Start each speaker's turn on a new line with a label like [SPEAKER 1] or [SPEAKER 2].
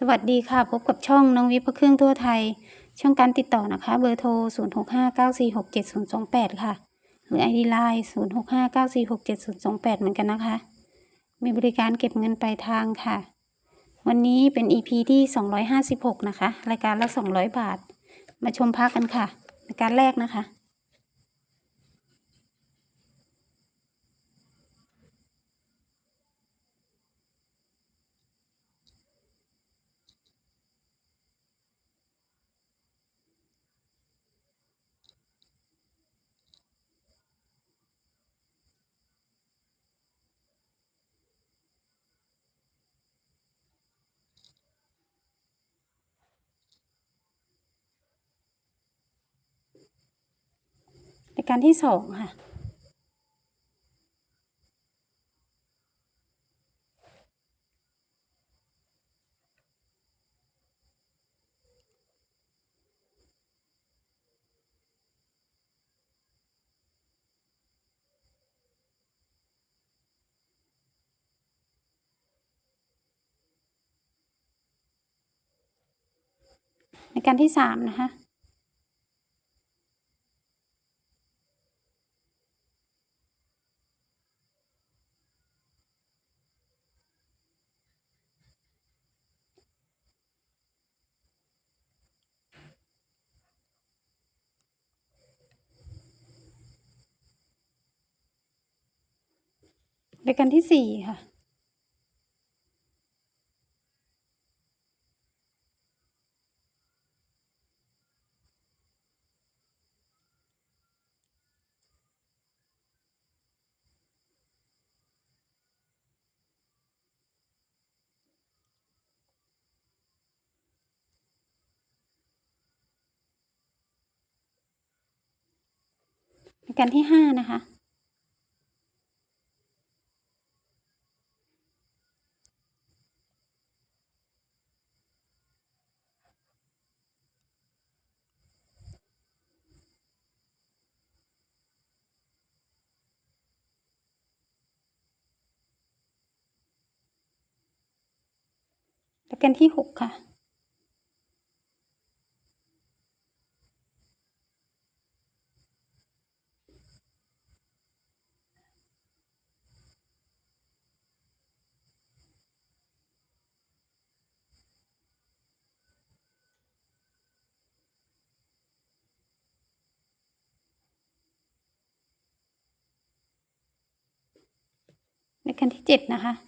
[SPEAKER 1] สวัสดีค่ะ พบกับช่องน้องวิพพเครื่องทั่วไทย ช่องการติดต่อนะคะ เบอร์โทร 0659467028 ค่ะ หรือ ID Line 0659467028 เหมือนกันนะคะ มีบริการเก็บเงินปลายทางค่ะ วันนี้เป็น EP ที่ 256 นะคะ รายการละ 200 บาท มาชมพักกันค่ะรายการแรกนะคะ รายการที่สองค่ะรายการที่สามนะคะ รายการที่สี่ค่ะรายการที่ห้านะคะ รายการที่หกค่ะรายการที่เจ็ดนะคะ